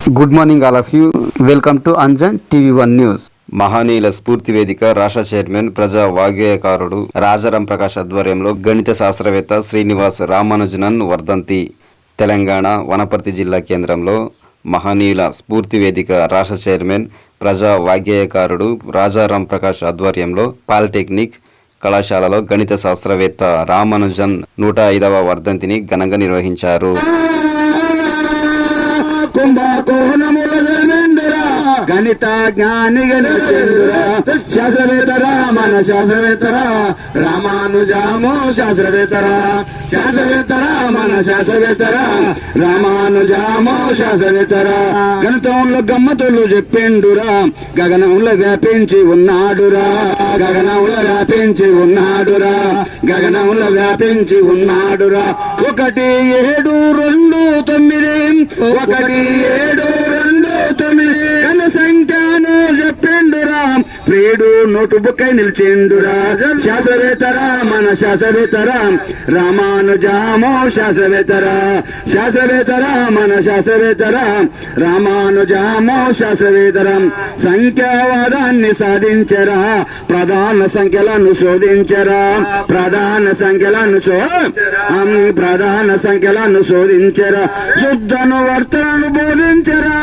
Good morning all of you welcome to Anjan TV one news మహనీయుల స్ఫూర్తి వేదిక రాష్ట్ర చైర్మన్ ప్రజా వాగ్గేయకారుడు రాజారాం ప్రకాష్ ఆధ్వర్యంలో గణిత శాస్త్రవేత్త శ్రీనివాస్ రామానుజనన్ వర్ధంతి. తెలంగాణ వనపర్తి జిల్లా కేంద్రంలో మహనీయుల స్ఫూర్తి వేదిక రాష్ట్ర చైర్మన్ ప్రజా వాగ్గేయకారుడు రాజారాం ప్రకాష్ ఆధ్వర్యంలో పాలిటెక్నిక్ కళాశాలలో గణిత శాస్త్రవేత్త రామానుజన్ నూట ఐదవ వర్ధంతిని ఘనంగా నిర్వహించారు. కుంభకోణముల జన్మెందురా గణిత జ్ఞాని గణచంద్రురా శాస్త్రవేత్తరా మన శాస్త్రవేత్తరా. రామానుజాము శాస్త్రవేత్తరా. శాస్త్రవేత్తరా మన శాస్త్రవేత్తరా. రామానుజామో శాస్త్రవేత్తరా. గణితంలో గమ్మతులు చెప్పిండురా. గగనంలో వ్యాపించి ఉన్నాడురా. గగనంలో వ్యాపించి ఉన్నాడురా. గగనంలో వ్యాపించి ఉన్నాడురా. ఒకటి ఏడు రెండు తొమ్మిది ఒకటి ప్రియుడు నోటు బుక్ అయి నిలిచిండురా శాస్త్రవేత్తరా మన శాస్త్రవేత్తరా రామానుజామో శాస్త్రవేత్తరా శాస్త్రవేత్తరా మన శాస్త్రవేత్తరా రామానుజామో శాస్త్రవేత్తరా సంఖ్యావాదాన్ని సాధించరా. ప్రధాన సంఖ్యలను శోధించరా. ప్రధాన సంఖ్యలను శో అమ్, ప్రధాన సంఖ్యలను శోధించరా. శుద్ధను వర్తనను బోధించరా.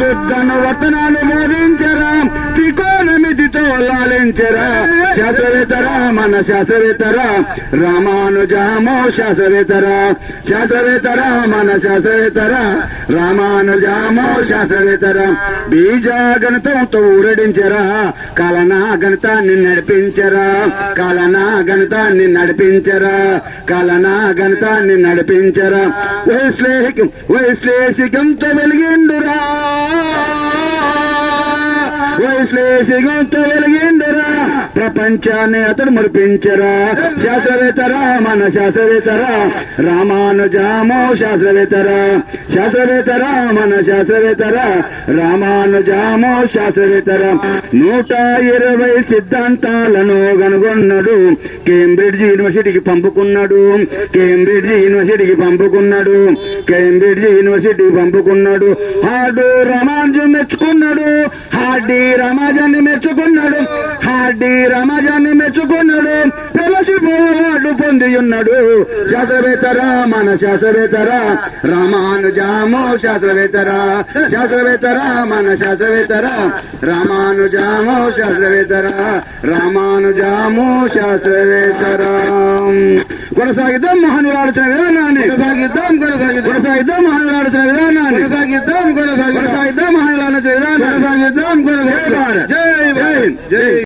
శుద్ధను వర్తనాలు బోధించరా. లాలించరా శాస్త్రవేత్తరా మన శాస్త్రవేత్తరా రామానుజామో శాస్త్రవేత్తరా. శాస్త్రవేత్తరా మన శాస్త్రవేత్తరా రామానుజామో శాస్త్రవేత్తరా. బీజాగణితంతో ఊరడించరా కలనా గణితాన్ని నడిపించరా. కలనా గణితాన్ని నడిపించరా కలనా గణితాన్ని నడిపించరా వైశ్లేషికం వైశ్లేషికంతో వెలిగిండురా. వైశ్లేషికంతో వెలిగిండురా ప్రపంచాన్ని అతడు మురిపించరా? శాస్త్రవేత్తరా? మన శాస్త్రవేత్తరా? రామానుజామో శాస్త్రవేత్తరా? శాస్త్రవేత్తరా? మన శాస్త్రవేత్తరా? రామానుజామో శాస్త్రవేత్తరా? నూట ఇరవై సిద్ధాంతాలను కనుగొన్నాడు. కేంబ్రిడ్జ్ యూనివర్సిటీకి పంపుకున్నాడు. కేంబ్రిడ్జ్ యూనివర్సిటీకి పంపుకున్నాడు. కేంబ్రిడ్జ్ యూనివర్సిటీకి పంపుకున్నాడు. హార్డు రమాజు మెచ్చుకున్నాడు. హార్డీ రమాజాన్ని మెచ్చుకున్నాడు. హార్డీ రామాజాన్ని మెచ్చుకున్నాడు ఫెలోషిప్ అవార్డు పొంది ఉన్నాడు శాస్త్రవేత్తరా మన శాస్త్రవేత్తరా రామానుజామో శాస్త్రవేత్తరా శాస్త్రవేత్తరా మన శాస్త్రవేత్తరా రామానుజామో శాస్త్రవేత్తరా రామానుజామో శాస్త్రవేత్తరా. కొనసాగిద్దాం మహానులు ఆలోచన విధానాన్ని. కొనసాగిద్దాం కొనసాగిద్దాం. ఆలోచన విధానాన్ని. కొనసాగిద్దాం కొనసాగి కొనసాగిద్దాం మహానులు ఆలోచన విధానాన్ని. కొనసాగిద్దాం కొనసాగిద్దాం. జై భారత్. జై జై